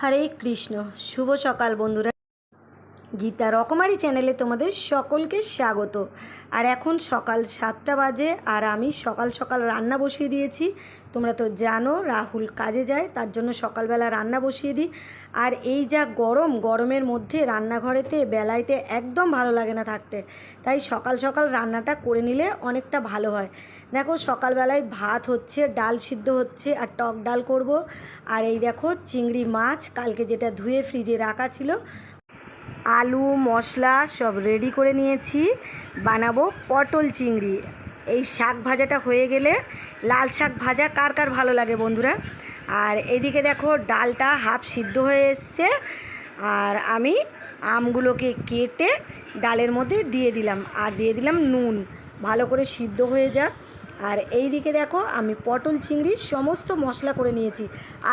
হরে কৃষ্ণ। শুভ সকাল বন্ধুরা। গীতা রকমারি চ্যানেলে তোমাদের সকলকে স্বাগত। আর এখন সকাল সাতটা বাজে আর আমি সকাল সকাল রান্না বসিয়ে দিয়েছি। তোমরা তো জানো রাহুল কাজে যায়, তার জন্য সকালবেলা রান্না বসিয়ে দিই। আর এই যা গরম, গরমের মধ্যে রান্নাঘরেতে, বেলাইতে একদম ভালো লাগে না থাকতে। তাই সকাল সকাল রান্নাটা করে নিলে অনেকটা ভালো হয়। দেখো সকালবেলায় ভাত হচ্ছে, ডাল সিদ্ধ হচ্ছে, আর টক ডাল করব। আর এই দেখো চিংড়ি মাছ, কালকে যেটা ধুয়ে ফ্রিজে রাখা ছিল আলু, মশলা সব রেডি করে নিয়েছি। বানাবো পটল চিংড়ি। এই শাক ভাজাটা হয়ে গেলে লাল শাক ভাজা কার কার ভালো লাগে বন্ধুরা? আর এদিকে দেখো ডালটা হাফ সিদ্ধ হয়ে এসছে। আর আমি আমগুলোকে কেটে ডালের মধ্যে দিয়ে দিলাম। আর দিয়ে দিলাম নুন। ভালো করে সিদ্ধ হয়ে যাক। আর এই দিকে দেখো, আমি পটল চিংড়ির সমস্ত মশলা করে নিয়েছি।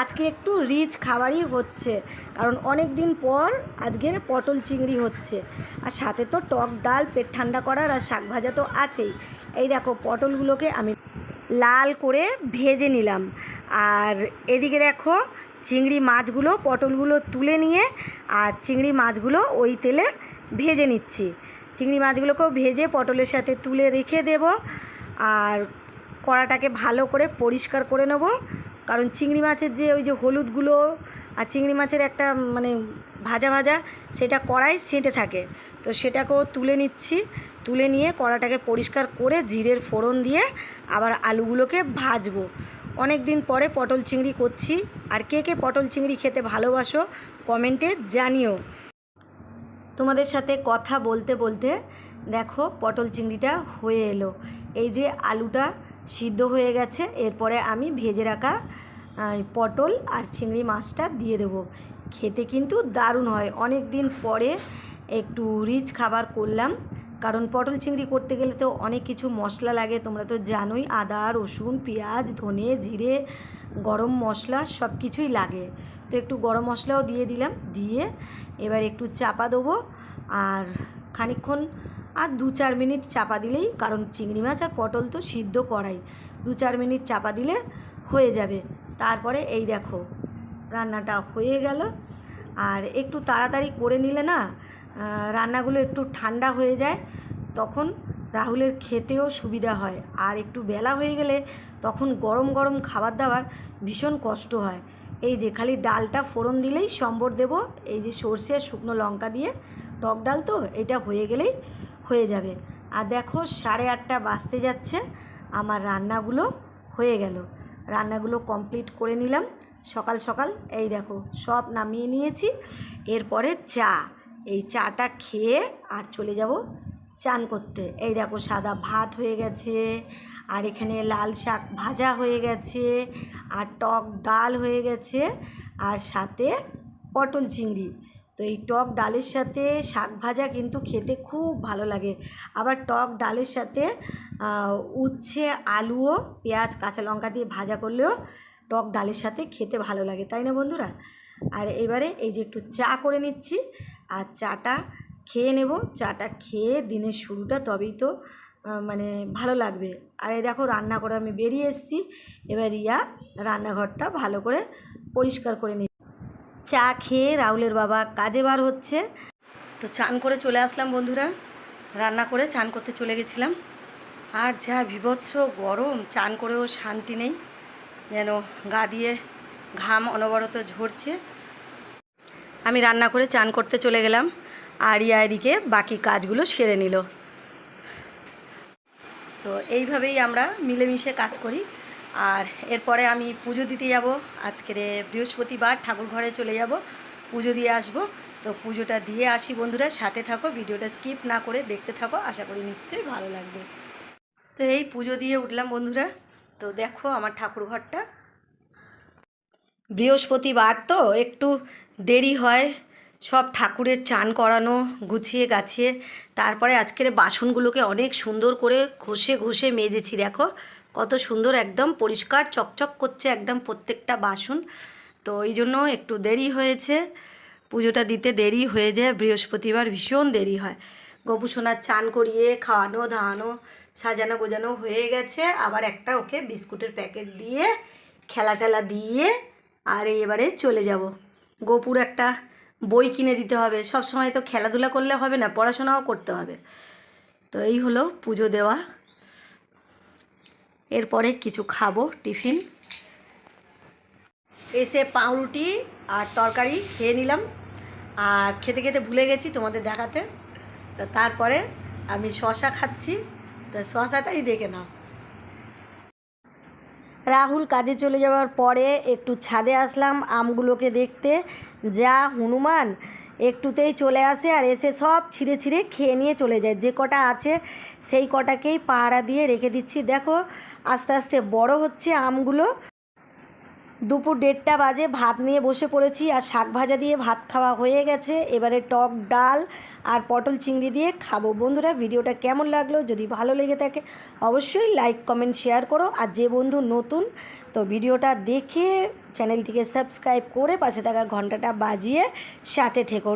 আজকে একটু রিচ খাবারই হচ্ছে, কারণ অনেক দিন পর আজকে পটল চিংড়ি হচ্ছে। আর সাথে তো টক ডাল, পেট ঠান্ডা করার আর শাক ভাজা তো আছেই। এই দেখো, পটলগুলোকে আমি লাল করে ভেজে নিলাম। আর এদিকে দেখো, চিংড়ি মাছগুলো, পটলগুলো তুলে নিয়ে আর চিংড়ি মাছগুলো ওই তেলে ভেজে নিচ্ছি। চিংড়ি মাছগুলোকেও ভেজে পটলের সাথে তুলে রেখে দেব। আর কড়াটাকে ভালো করে পরিষ্কার করে নেব। কারণ চিংড়ি মাছের যে ওই যে হলুদগুলো আর চিংড়ি মাছের একটা মানে ভাজা ভাজা, সেটা কড়াই সেঁটে থাকে। তো সেটাকেও তুলে নিচ্ছি। তুলে নিয়ে কড়াটাকে পরিষ্কার করে জিরের ফোড়ন দিয়ে আবার আলুগুলোকে ভাজবো। অনেক দিন পরে পটল চিংড়ি করছি। আর কে কে পটল চিংড়ি খেতে ভালোবাসো কমেন্টে জানিও। তোমাদের সাথে কথা বলতে বলতে দেখো পটল চিংড়িটা হয়ে এলো। এই যে আলুটা সিদ্ধ হয়ে গেছে, এরপরে আমি ভেজে রাখা পটল আর চিংড়ি মাছটা দিয়ে দেবো। খেতে কিন্তু দারুণ হয়। অনেক দিন পরে একটু রিচ খাবার করলাম, কারণ পটল চিংড়ি করতে গেলে তো অনেক কিছু মশলা লাগে, তোমরা তো জানোই, আদা, রসুন, পেঁয়াজ, ধনে, জিরে, গরম মশলা সব কিছুই লাগে। তো একটু গরম মশলাও দিয়ে দিলাম, দিয়ে এবার একটু চাপা দেবো, আর খানিকক্ষণ আর দু চার মিনিট চাপা দিলেই, কারণ চিংড়ি মাছ আর পটল তো সিদ্ধ করাই, দু চার মিনিট চাপা দিলে হয়ে যাবে। তারপরে এই দেখো, রান্নাটা হয়ে গেল। আর একটু তাড়াতাড়ি করে নিলে না রান্নাগুলো একটু ঠান্ডা হয়ে যায়, তখন রাহুলের খেতেও সুবিধা হয়। আর একটু বেলা হয়ে গেলে, তখন গরম গরম খাবার দাবার ভীষণ কষ্ট হয়। এই যে, খালি ডালটা ফোড়ন দিলেই সম্বর দেব, এই যে সর্ষে শুকনো লঙ্কা দিয়ে, টক ডাল তো, এটা হয়ে গেলেই হয়ে যাবে। আর দেখো সাড়ে আটটা বাজতে যাচ্ছে, আমার রান্নাগুলো হয়ে গেল। রান্নাগুলো কমপ্লিট করে নিলাম। সকাল সকাল এই দেখো সব নামিয়ে নিয়েছি। এরপরে চা। এই চাটা খেয়ে আর চলে যাব চান করতে। এই দেখো সাদা ভাত হয়ে গেছে, আর এখানে লাল শাক ভাজা হয়ে গেছে, আর টক ডাল হয়ে গেছে, আর সাথে পটল চিংড়ি। তো এই টক ডালের সাথে শাক ভাজা কিন্তু খেতে খুব ভালো লাগে। আবার টক ডালের সাথে উচ্ছে, আলুও, পেঁয়াজ, কাঁচা লঙ্কা দিয়ে ভাজা করলেও টক ডালের সাথে খেতে ভালো লাগে, তাই না বন্ধুরা? আর এবারে এই যে একটু চা করে নিচ্ছি, আর চাটা খেয়ে নেব। চাটা খেয়ে দিনের শুরুটা তবেই তো মানে ভালো লাগবে। আর এই দেখো রান্না করে আমি বেরিয়ে এসেছি। এবার রিয়া রান্নাঘরটা ভালো করে পরিষ্কার করে নিচ্ছি চা খেয়ে রাহুলের বাবা কাজে বার হচ্ছে। তো চান করে চলে আসলাম বন্ধুরা। রান্না করে চান করতে চলে গেছিলাম। আর যা বিভৎস গরম, চান করেও শান্তি নেই। যেন গা দিয়ে ঘাম অনবরত ঝরছে। আমি রান্না করে চান করতে চলে গেলাম। আর ইয়া এদিকে বাকি কাজগুলো সেরে নিল। তো এইভাবেই আমরা মিলেমিশে কাজ করি। আর এরপরে আমি পুজো দিতে যাব। আজকের বৃহস্পতিবার ঠাকুর ঘরে চলে যাব, পুজো দিয়ে আসব। তো পুজোটা দিয়ে আসি বন্ধুরা, সাথে থাকো, ভিডিওটা স্কিপ না করে দেখতে থাকো, আশা করি নিশ্চয়ই ভালো লাগবে। তো এই পুজো দিয়ে উঠলাম বন্ধুরা। তো দেখো আমার ঠাকুর ঘরটা। বৃহস্পতিবার তো একটু দেরি হয়, সব ঠাকুরের চান করানো, গুছিয়ে গাছিয়ে। তারপরে আজকের বাসনগুলোকে অনেক সুন্দর করে ঘষে ঘষে মেজেছি, দেখো। কত সুন্দর, একদম পরিষ্কার, চকচক করছে একদম প্রত্যেকটা বাসন। তো এই জন্য একটু দেরি হয়েছে। পুজোটা দিতে দেরি হয়ে যায়, বৃহস্পতিবার ভীষণ দেরি হয়। গপু সোনার চান করিয়ে খাওয়ানো, ধাওয়ানো, সাজানো গোজানো হয়ে গেছে। আবার একটা ওকে বিস্কুটের প্যাকেট দিয়ে খেলা টেলা দিয়ে আর এবারে চলে যাব। গোপুর একটা বই কিনে দিতে হবে। সব সময় তো খেলাধুলা করলে হবে না, পড়াশোনাও করতে হবে। তো এই হলো পুজো দেওয়া এরপরে কিছু খাব, টিফিন। এসে পাউরুটি আর তরকারি খেয়ে নিলাম। আর খেতে খেতে ভুলে গেছি তোমাদের দেখাতে। তা তারপরে আমি শশা খাচ্ছি। তা শশাটাই দেখে নাও। রাহুল কাজে চলে যাওয়ার পরে একটু ছাদে আসলাম আমগুলোকে দেখতে। যা হনুমান একটুতেই চলে আসে আর এসে সব ছিঁড়ে ছিঁড়ে খেয়ে নিয়ে চলে যায়। যে কটা আছে সেই কটাকেই পাহারা দিয়ে রেখে দিচ্ছি। দেখো, আস্তে আস্তে বড় হচ্ছে আমগুলো। দুপুর দেড়টা বাজে, ভাত নিয়ে বসে পড়েছি আর শাক ভাজা দিয়ে ভাত খাওয়া হয়ে গেছে। এবারে টক ডাল আর পটল চিংড়ি দিয়ে খাব। বন্ধুরা, ভিডিওটা কেমন লাগল? যদি ভালো লেগে থাকে, অবশ্যই লাইক, কমেন্ট, শেয়ার করো। আর যে বন্ধু নতুন, তো ভিডিওটা দেখে চ্যানেলটিকে সাবস্ক্রাইব করে পাশে থাকা ঘন্টাটা বাজিয়ে সাথে থেকো।